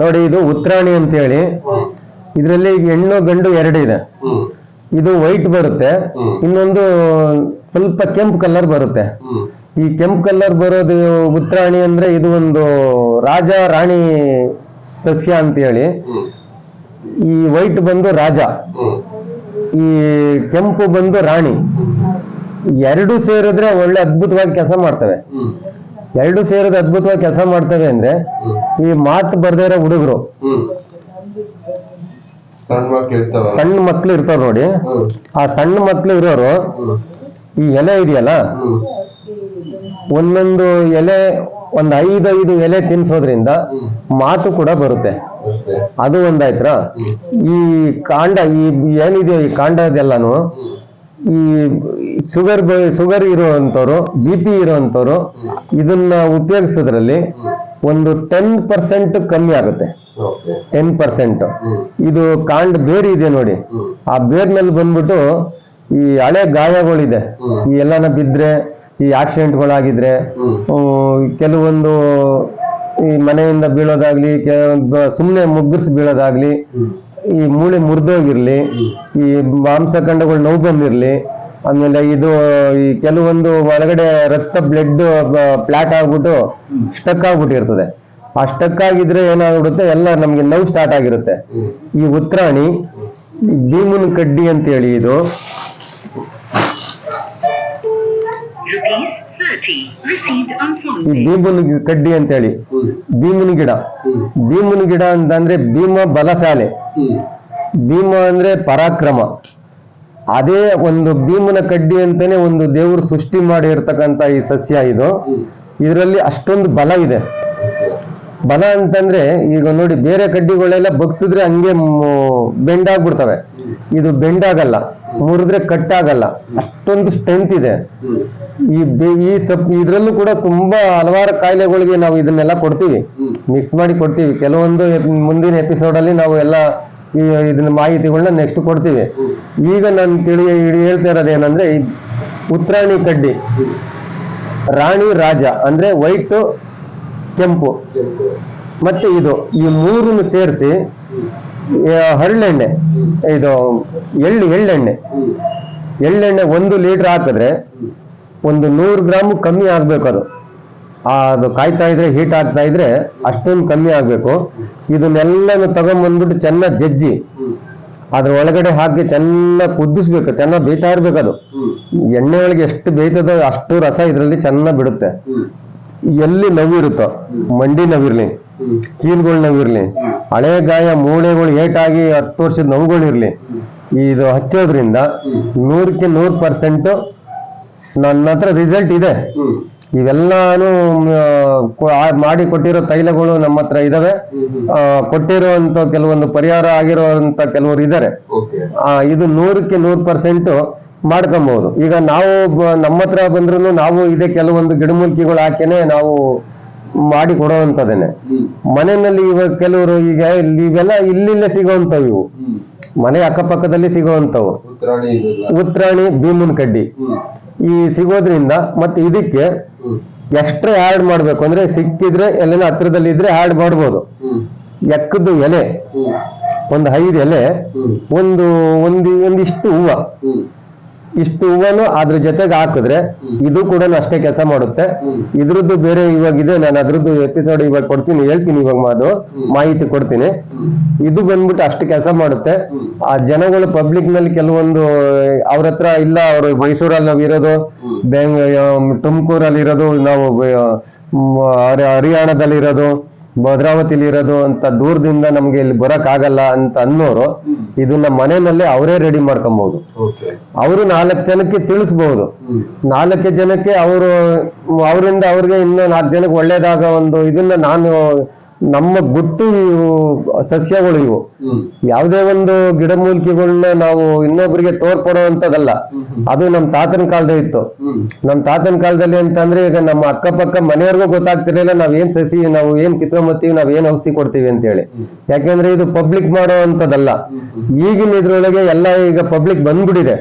ನೋಡಿ, ಇದು ಉತ್ತರಾಣಿ ಅಂತ ಹೇಳಿ ಇದರಲ್ಲಿ ಹೆಣ್ಣು ಗಂಡು ಎರಡು ಇದೆ. ಇದು ವೈಟ್ ಬರುತ್ತೆ. ಇನ್ನೊಂದು ಸ್ವಲ್ಪ ಕೆಂಪು ಕಲರ್ ಬರುತ್ತೆ. ಈ ಕೆಂಪು ಕಲರ್ ಬರೋದು ಉತ್ತರಾಣಿ ಅಂದ್ರೆ ಇದು ಒಂದು ರಾಜ ರಾಣಿ ಸಸ್ಯ ಅಂತ ಹೇಳಿ ಈ ವೈಟ್ ಬಂದು ರಾಜ. ಈ ಕೆಂಪು ಬಂದು ರಾಣಿ. ಎರಡು ಸೇರಿದ್ರೆ ಒಳ್ಳೆ ಅದ್ಭುತವಾಗಿ ಕೆಲಸ ಮಾಡ್ತವೆ. ಎರಡು ಸೇರಿದ್ರೆ ಅದ್ಭುತವಾಗಿ ಕೆಲಸ ಮಾಡ್ತವೆ ಅಂದ್ರೆ ಈ ಮಾತು ಬರ್ದೇ ಇರೋ ಹುಡುಗರು. ಸಣ್ಣ ಮಕ್ಳು ಇರ್ತಾವ. ಸಣ್ಣ ಮಕ್ಳು ಇರ್ತಾವ ನೋಡಿ. ಆ ಸಣ್ಣ ಮಕ್ಳು ಇರೋರು ಈ ಎಲೆ ಇದೆಯಲ್ಲ? ಒಂದೊಂದು ಎಲೆ ಒಂದ್ ಐದೈದು ಎಲೆ ತಿನ್ಸೋದ್ರಿಂದ ಮಾತು ಕೂಡ ಬರುತ್ತೆ. ಅದು ಒಂದಾಯ್ತರ ಈ ಕಾಂಡ ಈ ಏನಿದೆಯೋ ಈ ಕಾಂಡದೆಲ್ಲಾನು ಈ ಶುಗರ್ ಶುಗರ್ ಇರುವಂತವ್ರು ಬಿ ಪಿ ಇರುವಂತವ್ರು ಇದನ್ನ ಉಪಯೋಗಿಸೋದ್ರಲ್ಲಿ ಒಂದು ಟೆನ್ ಪರ್ಸೆಂಟ್ ಕಮ್ಮಿ ಆಗುತ್ತೆ. ಟೆನ್ ಪರ್ಸೆಂಟ್ ಇದು ಕಾಂಡ ಬೇರ್ ಇದೆ ನೋಡಿ. ಆ ಬೇರ್ ಮೇಲೆ ಬಂದ್ಬಿಟ್ಟು ಈ ಹಳೆ ಗಾಯಗಳಿದೆ. ಈ ಎಲ್ಲಾನ ಬಿದ್ರೆ ಈ ಆಕ್ಸಿಡೆಂಟ್ಗಳಾಗಿದ್ರೆ ಕೆಲವೊಂದು ಈ ಮನೆಯಿಂದ ಬೀಳೋದಾಗ್ಲಿ ಸುಮ್ಮನೆ ಮುಗ್ಗರ್ಸಿ ಬೀಳೋದಾಗ್ಲಿ ಈ ಮೂಳೆ ಮುರಿದೋಗಿರ್ಲಿ ಈ ಮಾಂಸಖಂಡಗಳು ನೋವು ಬಂದಿರ್ಲಿ ಆಮೇಲೆ ಇದು ಈ ಕೆಲವೊಂದು ಒಳಗಡೆ ರಕ್ತ ಬ್ಲಡ್ ಫ್ಲಾಟ್ ಆಗ್ಬಿಟ್ಟು ಸ್ಟಕ್ ಆಗ್ಬಿಟ್ಟಿರ್ತದೆ. ಆ ಸ್ಟಕ್ ಆಗಿದ್ರೆ ಏನಾಗ್ಬಿಡುತ್ತೆ? ಎಲ್ಲ ನಮ್ಗೆ ನೋವು ಸ್ಟಾರ್ಟ್ ಆಗಿರುತ್ತೆ. ಈ ಉತ್ರಾಣಿ ಭೀಮನ ಕಡ್ಡಿ ಅಂತ ಹೇಳಿ ಇದು. Rupees 30 received on phone ಈ pay. ಕಡ್ಡಿ ಅಂತ ಹೇಳಿ ಭೀಮನ್ ಗಿಡ. ಭೀಮನ್ ಗಿಡ ಅಂತಂದ್ರೆ ಭೀಮ ಬಲಸಾಲೆ ಭೀಮ ಅಂದ್ರೆ ಪರಾಕ್ರಮ. ಅದೇ ಒಂದು ಭೀಮನ ಕಡ್ಡಿ ಅಂತಾನೆ ಒಂದು ದೇವರು ಸೃಷ್ಟಿ ಮಾಡಿರ್ತಕ್ಕಂತ ಈ ಸಸ್ಯ ಇದು. ಇದರಲ್ಲಿ ಅಷ್ಟೊಂದು ಬಲ ಇದೆ. ಬಲ ಅಂತಂದ್ರೆ ಈಗ ನೋಡಿ ಬೇರೆ ಕಡ್ಡಿಗಳೆಲ್ಲ ಬಗ್ಸಿದ್ರೆ ಹಂಗೆ ಬೆಂಡಾಗ್ಬಿಡ್ತವೆ ಇದು ಬೆಂಡಾಗಲ್ಲ ಮುರಿದ್ರೆ ಕಟ್ಟಾಗಲ್ಲ ಅಷ್ಟೊಂದು ಸ್ಟ್ರೆಂತ್ ಇದೆ. ಈ ಈ ಸಪ್ ಇದ್ರಲ್ಲೂ ಕೂಡ ತುಂಬಾ ಹಲವಾರು ಕಾಯಿಲೆಗಳಿಗೆ ನಾವು ಇದನ್ನೆಲ್ಲ ಕೊಡ್ತೀವಿ. ಮಿಕ್ಸ್ ಮಾಡಿ ಕೊಡ್ತೀವಿ. ಕೆಲವೊಂದು ಮುಂದಿನ ಎಪಿಸೋಡ್ ಅಲ್ಲಿ ನಾವು ಎಲ್ಲ ಈ ಇದನ್ನ ಮಾಹಿತಿಗಳನ್ನ ನೆಕ್ಸ್ಟ್ ಕೊಡ್ತೀವಿ. ಈಗ ನಾನು ತಿಳಿ ಹೇಳ್ತಾ ಇರೋದು ಏನಂದ್ರೆ ಉತ್ತರಾಣಿ ಕಡ್ಡಿ, ರಾಣಿ ರಾಜ ಅಂದ್ರೆ ವೈಟ್, ಕೆಂಪು. ಮತ್ತೆ ಇದು, ಈ ಮೂರನ್ನು ಸೇರಿಸಿ ಹರಳೆಣ್ಣೆ, ಇದು ಎಳ್ಳು, ಎಳ್ಳೆಣ್ಣೆ. ಎಳ್ಳೆಣ್ಣೆ ಒಂದು ಲೀಟರ್ ಹಾಕಿದ್ರೆ ಒಂದು ನೂರು ಗ್ರಾಮ್ ಕಮ್ಮಿ ಆಗ್ಬೇಕು ಅದು. ಅದು ಕಾಯ್ತಾ ಇದ್ರೆ ಹೀಟ್ ಆಗ್ತಾ ಇದ್ರೆ ಅಷ್ಟೊಂದು ಕಮ್ಮಿ ಆಗ್ಬೇಕು. ಇದನ್ನೆಲ್ಲನು ತಗೊಂಡ್ಬಂದ್ಬಿಟ್ಟು ಚೆನ್ನಾಗಿ ಜಜ್ಜಿ. ಅದ್ರ ಒಳಗಡೆ ಹಾಕಿ ಚೆನ್ನಾಗಿ ಕುದಿಸ್ಬೇಕು, ಚೆನ್ನಾಗಿ ಬೇಯ್ತಾ ಇರ್ಬೇಕು ಅದು. ಎಣ್ಣೆ ಒಳಗೆ ಎಷ್ಟು ಬೇಯ್ತದೋ ಅಷ್ಟು ರಸ ಇದರಲ್ಲಿ ಚೆನ್ನಾಗಿ ಬಿಡುತ್ತೆ. ಎಲ್ಲಿ ನೋವಿರುತ್ತೋ ಮಂಡಿ ನೋವಿರ್ಲಿ ಚೀಲ್ಗಳು ನೋವಿರ್ಲಿ ಹಳೆ ಗಾಯ ಮೂಳೆಗಳು ಏಟಾಗಿ ಹತ್ತು ವರ್ಷದ ನೋವುಗಳಿರ್ಲಿ ಇದು ಹಚ್ಚೋದ್ರಿಂದ ನೂರಕ್ಕೆ ನೂರು ಪರ್ಸೆಂಟ್ ನನ್ನ ಹತ್ರ ರಿಸಲ್ಟ್ ಇದೆ. ಇವೆಲ್ಲಾನು ಮಾಡಿ ಕೊಟ್ಟಿರೋ ತೈಲಗಳು ನಮ್ಮ ಹತ್ರ ಇದಾವೆ. ಕೊಟ್ಟಿರುವಂತ ಕೆಲವೊಂದು ಪರಿಹಾರ ಆಗಿರುವಂತ ಕೆಲವರು ಇದ್ದಾರೆ ಇದು ನೂರಕ್ಕೆ ನೂರ್ ಪರ್ಸೆಂಟ್ ಮಾಡ್ಕೊಬಹುದು ಈಗ ನಾವು ನಮ್ಮ ಹತ್ರ ಬಂದ್ರು ನಾವು ಇದೇ ಕೆಲವೊಂದು ಗಿಡಮೂಲಿಕೆಗಳು ಹಾಕೇನೆ ನಾವು ಮಾಡಿ ಕೊಡುವಂತದೇನೆ ಹ್ಮ್. ಮನೆಯಲ್ಲಿ ಇವಾಗ ಕೆಲವರು ಈಗ ಇವೆಲ್ಲ ಇಲ್ಲಿಲ್ಲ ಸಿಗುವಂತವು ಇವು. ಮನೆ ಅಕ್ಕಪಕ್ಕದಲ್ಲಿ ಇದೆಲ್ಲ. ಉತ್ರಾಣಿ ಭೀಮನ್ ಕಡ್ಡಿ ಈ ಸಿಗೋದ್ರಿಂದ ಮತ್ತೆ ಇದಕ್ಕೆ ಎಕ್ಸ್ಟ್ರಾ ಆಡ್ ಮಾಡ್ಬೇಕು? ಅಂದ್ರೆ ಸಿಕ್ಕಿದ್ರೆ ಎಲ್ಲೇನೋ ಹತ್ರದಲ್ಲಿ ಇದ್ರೆ ಆಡ್ ಮಾಡ್ಬೋದು. ಎಕ್ಕದ್ದು ಎಲೆ. ಒಂದು ಐದು ಎಲೆ. ಒಂದು ಒಂದು ಒಂದಿಷ್ಟು ಹೂವ. ಇಷ್ಟು ಹೂವನ್ನು ಅದ್ರ ಜೊತೆಗೆ ಹಾಕಿದ್ರೆ ಇದು ಕೂಡ ಅಷ್ಟೇ ಕೆಲಸ ಮಾಡುತ್ತೆ. ಇದ್ರದ್ದು ಬೇರೆ ಇವಾಗ ಇದೆ ನಾನು ಅದ್ರದ್ದು ಎಪಿಸೋಡ್ ಇವಾಗ ಕೊಡ್ತೀನಿ ಹೇಳ್ತೀನಿ ಇವಾಗ ಅದು ಮಾಹಿತಿ ಕೊಡ್ತೀನಿ. ಇದು ಬಂದ್ಬಿಟ್ಟು ಅಷ್ಟು ಕೆಲಸ ಮಾಡುತ್ತೆ. ಆ ಜನಗಳು ಪಬ್ಲಿಕ್ನಲ್ಲಿ ಕೆಲವೊಂದು ಅವ್ರ ಹತ್ರ ಇಲ್ಲ ಅವರು ಮೈಸೂರಲ್ಲಿ ನಾವು ಇರೋದು ಬೆಂಗ್ ತುಮಕೂರಲ್ಲಿ ಇರೋದು ನಾವು ಹರಿಯಾಣದಲ್ಲಿ ಇರೋದು ಭದ್ರಾವತಿಲಿ ಇರೋದು ಅಂತ ದೂರದಿಂದ ನಮ್ಗೆ ಇಲ್ಲಿ ಬರಕ್ ಆಗಲ್ಲ ಅಂತ ಅನ್ನೋರು ಇದನ್ನ ಮನೆಯಲ್ಲೇ ಅವರೇ ರೆಡಿ ಮಾಡ್ಕೊಬಹುದು ಅವರು ನಾಲ್ಕು ಜನಕ್ಕೆ ತಿಳಿಸ್ಬಹುದು ನಾಲ್ಕು ಜನಕ್ಕೆ ಅವರು ಅವರಿಂದ ಅವ್ರಿಗೆ ಇನ್ನೂ ನಾಲ್ಕು ಜನಕ್ಕೆ ಒಳ್ಳೇದಾಗ ಒಂದು ಇದನ್ನ ನಾನು ನಮ್ಮ ಗುಟ್ಟು ಇವು ಸಸ್ಯಗಳು ಇವು. ಯಾವುದೇ ಒಂದು ಗಿಡಮೂಲಿಕೆಗಳನ್ನ ನಾವು ಇನ್ನೊಬ್ಬರಿಗೆ ತೋರ್ಪಡುವಂತದಲ್ಲ ಅದು ನಮ್ಮ ತಾತನ ಕಾಲದ ಇತ್ತು. ನಮ್ಮ ತಾತನ ಕಾಲದಲ್ಲಿ ಅಂತಂದ್ರೆ ಈಗ ನಮ್ಮ ಅಕ್ಕಪಕ್ಕ ಮನೆಯವ್ರಿಗೂ ಗೊತ್ತಾಗ್ತಿರ್ಲಿಲ್ಲ ನಾವ್ ಏನ್ ಸಸಿ ನಾವು ಏನ್ ಕಿತ್ಕೊಂಬತ್ತೀವಿ ನಾವ್ ಏನ್ ಔಷಧಿ ಕೊಡ್ತೀವಿ ಅಂತ ಹೇಳಿ ಯಾಕೆಂದ್ರೆ ಇದು ಪಬ್ಲಿಕ್ ಮಾಡುವಂತದಲ್ಲ ಈಗಿನ ಇದ್ರೊಳಗೆ ಎಲ್ಲ ಈಗ ಪಬ್ಲಿಕ್ ಬಂದ್ಬಿಟ್ಟಿದೆ.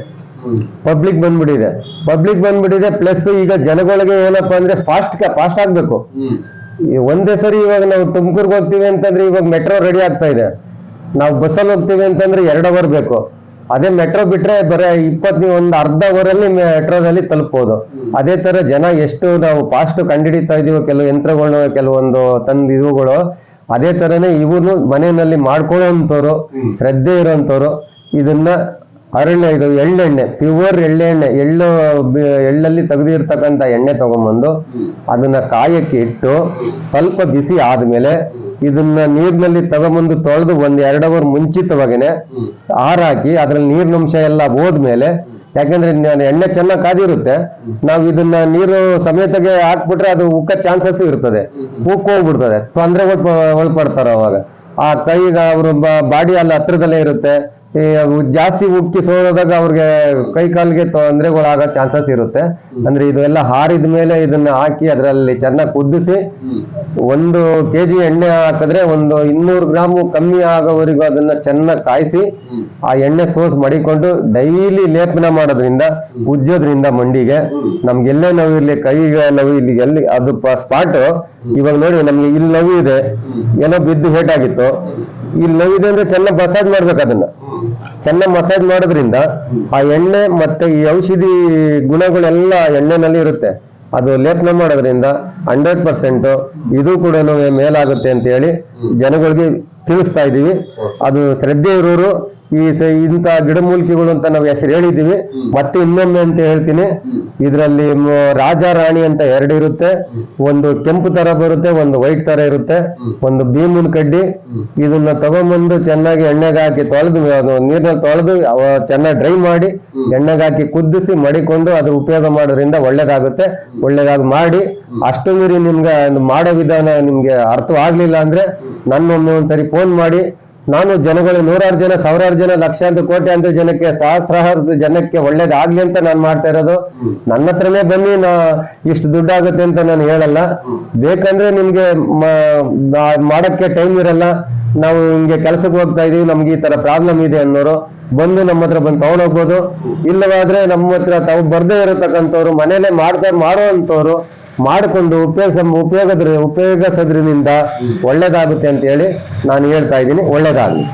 ಪಬ್ಲಿಕ್ ಬಂದ್ಬಿಟ್ಟಿದೆ. ಪಬ್ಲಿಕ್ ಬಂದ್ಬಿಟ್ಟಿದೆ ಪ್ಲಸ್ ಈಗ ಜನಗಳಿಗೆ ಏನಪ್ಪಾ ಅಂದ್ರೆ ಫಾಸ್ಟ್ ಫಾಸ್ಟ್ ಆಗ್ಬೇಕು. ಒಂದೇ ಸರಿ ಇವಾಗ ನಾವು ತುಮಕೂರ್ಗೆ ಹೋಗ್ತೀವಿ ಅಂತಂದ್ರೆ ಇವಾಗ ಮೆಟ್ರೋ ರೆಡಿ ಆಗ್ತಾ ಇದೆ. ನಾವು ಬಸ್ಸಲ್ಲಿ ಹೋಗ್ತೀವಿ ಅಂತಂದ್ರೆ ಎರಡು ಅವರ್ ಬೇಕು. ಅದೇ ಮೆಟ್ರೋ ಬಿಟ್ರೆ ಬರೀ ಇಪ್ಪತ್ತು ಒಂದು ಅರ್ಧ ಅವರಲ್ಲಿ ಮೆಟ್ರೋದಲ್ಲಿ ತಲುಪಬಹುದು ಅದೇ ತರ ಜನ ಎಷ್ಟು ನಾವು ಫಾಸ್ಟ್ ಕಂಡಿಡಿತಾ ಇದೀವೋ ಕೆಲವು ಯಂತ್ರಗಳು ಕೆಲವೊಂದು ತಂದ ಇವುಗಳು ಅದೇ ತರನೇ ಇವನು ಮನೆಯಲ್ಲಿ ಮಾಡ್ಕೊಳ್ಳೋಂಥವ್ರು ಶ್ರದ್ಧೆ ಇರೋಂಥವ್ರು ಇದನ್ನ ಅರಣ್ಯ ಇದು ಎಳ್ಳೆಣ್ಣೆ ಪ್ಯೂರ್ ಎಳ್ಳೆಣ್ಣೆ, ಎಳ್ಳು ಎಳ್ಳಲ್ಲಿ ತೆಗೆದಿರ್ತಕ್ಕಂಥ ಎಣ್ಣೆ ತಗೊಂಬಂದು ಅದನ್ನ ಕಾಯಕ್ಕೆ ಇಟ್ಟು ಸ್ವಲ್ಪ ಬಿಸಿ ಆದ್ಮೇಲೆ ಇದನ್ನ ನೀರಿನಲ್ಲಿ ತಗೊಂಬಂದು ತೊಳೆದು ಒಂದ್ ಎರಡು ಅವರ್ ಮುಂಚಿತವಾಗೇನೆ ಆರಾಕಿ ಅದ್ರಲ್ಲಿ ನೀರಿನಂಶ ಎಲ್ಲ ಹೋದ್ಮೇಲೆ ಯಾಕಂದ್ರೆ ಎಣ್ಣೆ ಚೆನ್ನಾಗಿ ಕಾದಿರುತ್ತೆ. ನಾವು ಇದನ್ನ ನೀರು ಸಮೇತಗೆ ಹಾಕ್ಬಿಟ್ರೆ ಅದು ಉಕ್ಕ ಚಾನ್ಸಸ್ ಇರ್ತದೆ. ಉಕ್ಕ ಹೋಗ್ಬಿಡ್ತದೆ. ತೊಂದ್ರೆ ಒಳಪಡ್ತಾರ ಅವಾಗ. ಆ ಕೈಗ ಅವ್ರ ಬಾಡಿ ಅಲ್ಲಿ ಹತ್ರದಲ್ಲೇ ಇರುತ್ತೆ. ಅವು ಜಾಸ್ತಿ ಉಕ್ಕಿ ಸೋರೋದಾಗ ಅವ್ರಿಗೆ ಕೈ ಕಾಲಿಗೆ ತೊಂದರೆಗಳಾಗೋ ಚಾನ್ಸಸ್ ಇರುತ್ತೆ. ಅಂದ್ರೆ ಇದೆಲ್ಲ ಎಲ್ಲ ಹಾರಿದ ಮೇಲೆ ಇದನ್ನ ಹಾಕಿ ಅದರಲ್ಲಿ ಚೆನ್ನಾಗಿ ಕುದಿಸಿ ಒಂದು ಕೆಜಿ ಎಣ್ಣೆ ಹಾಕಿದ್ರೆ ಒಂದು ಇನ್ನೂರು ಗ್ರಾಮ್ ಕಮ್ಮಿ ಆಗೋವರೆಗೂ ಅದನ್ನ ಚೆನ್ನಾಗಿ ಕಾಯಿಸಿ ಆ ಎಣ್ಣೆ ಸೋಸ್ ಮಡಿಕೊಂಡು ಡೈಲಿ ಲೇಪನ ಮಾಡೋದ್ರಿಂದ ಉಜ್ಜೋದ್ರಿಂದ ಮಂಡಿಗೆ ನಮ್ಗೆಲ್ಲೇ ನೋವು ಇರ್ಲಿ ಕೈಗೆ ನೋವು ಇಲ್ಲಿ ಎಲ್ಲಿ ಅದು ಸ್ಪಾಟ್. ಇವಾಗ ನೋಡಿ ನಮ್ಗೆ ಇಲ್ಲಿ ನೋವು ಇದೆ. ಏನೋ ಬಿದ್ದು ಹೇಟಾಗಿತ್ತು ಇಲ್ಲಿ ನೋವಿದೆ ಅಂದ್ರೆ ಚೆನ್ನಾಗಿ ಬಸಾದ್ ಮಾಡ್ಬೇಕು ಅದನ್ನ. ಚೆನ್ನಾಗಿ ಮಸಾಜ್ ಮಾಡೋದ್ರಿಂದ ಆ ಎಣ್ಣೆ ಮತ್ತೆ ಈ ಔಷಧಿ ಗುಣಗಳೆಲ್ಲ ಎಣ್ಣೆನಲ್ಲಿ ಇರುತ್ತೆ. ಅದು ಲೇಪನ ಮಾಡೋದ್ರಿಂದ ಹಂಡ್ರೆಡ್ ಪರ್ಸೆಂಟ್ ಇದು ಕೂಡ ಮೇಲಾಗುತ್ತೆ ಅಂತ ಹೇಳಿ ಜನಗಳಿಗೆ ತಿಳಿಸ್ತಾ ಇದೀವಿ ಅದು ಶ್ರದ್ಧೆ ಇರೋರು ಈ ಇಂತ ಗಿಡಮೂಲಿಕೆಗಳು ಅಂತ ನಾವು ಹೆಸರು ಹೇಳಿದೀವಿ ಮತ್ತೆ ಇನ್ನೊಮ್ಮೆ ಅಂತ ಹೇಳ್ತೀನಿ. ಇದರಲ್ಲಿ ರಾಜ ರಾಣಿ ಅಂತ ಎರಡು ಇರುತ್ತೆ. ಒಂದು ಕೆಂಪು ತರ ಬರುತ್ತೆ ಒಂದು ವೈಟ್ ತರ ಇರುತ್ತೆ. ಒಂದು ಭೀಮನ್ ಕಡ್ಡಿ. ಇದನ್ನ ತಗೊಂಬಂದು ಚೆನ್ನಾಗಿ ಎಣ್ಣೆಗೆ ಹಾಕಿ ತೊಳೆದು ನೀರ್ನಲ್ಲಿ ತೊಳೆದು ಚೆನ್ನಾಗಿ ಡ್ರೈ ಮಾಡಿ ಎಣ್ಣೆಗೆ ಹಾಕಿ ಕುದಿಸಿ ಮಡಿಕೊಂಡು ಅದ್ರ ಉಪಯೋಗ ಮಾಡೋದ್ರಿಂದ ಒಳ್ಳೇದಾಗುತ್ತೆ. ಒಳ್ಳೇದಾಗಿ ಮಾಡಿ. ಅಷ್ಟು ಮೀರಿ ನಿಮ್ಗೆ ಮಾಡೋ ವಿಧಾನ ನಿಮ್ಗೆ ಅರ್ಥವಾಗ್ಲಿಲ್ಲ ಅಂದ್ರೆ ನನ್ನೊಮ್ಮೆ ಒಂದ್ಸರಿ ಫೋನ್ ಮಾಡಿ. ನಾನು ಜನಗಳು ನೂರಾರು ಜನ, ಸಾವಿರಾರು ಜನ, ಲಕ್ಷಾಂತರ, ಕೋಟ್ಯಾಂತರ ಜನಕ್ಕೆ, ಸಹಸ್ರಾರು ಜನಕ್ಕೆ ಒಳ್ಳೇದಾಗ್ಲಿ ಅಂತ ನಾನು ಮಾಡ್ತಾ ಇರೋದು. ನನ್ನ ಹತ್ರನೇ ಬನ್ನಿ, ನಾ ಇಷ್ಟು ದುಡ್ಡಾಗುತ್ತೆ ಅಂತ ನಾನು ಹೇಳಲ್ಲ. ಬೇಕಂದ್ರೆ ನಿಮ್ಗೆ ಮಾಡಕ್ಕೆ ಟೈಮ್ ಇರಲ್ಲ. ನಾವು ಹಿಂಗೆ ಕೆಲಸಕ್ಕೆ ಹೋಗ್ತಾ ಇದೀವಿ, ನಮ್ಗೆ ಈ ತರ ಪ್ರಾಬ್ಲಮ್ ಇದೆ ಅನ್ನೋರು. ಬಂದು ನಮ್ಮ ಹತ್ರ ಬಂದು ತಗೊಂಡೋಗ್ಬೋದು ಇಲ್ಲವಾದ್ರೆ ನಮ್ಮ ಹತ್ರ ತಾವು ಬರ್ದೇ ಇರತಕ್ಕಂಥವ್ರು, ಮನೇಲೆ ಮಾಡ್ತಾ ಮಾಡುವಂತವ್ರು ಮಾಡಿಕೊಂಡು ಉಪಯೋಗಿಸ ಉಪಯೋಗದ್ರೆ ಉಪಯೋಗಿಸೋದ್ರಿಂದ ಒಳ್ಳೇದಾಗುತ್ತೆ ಅಂತ ಹೇಳಿ ನಾನು ಹೇಳ್ತಾ ಇದ್ದೀನಿ. ಒಳ್ಳೇದಾಗಲಿ.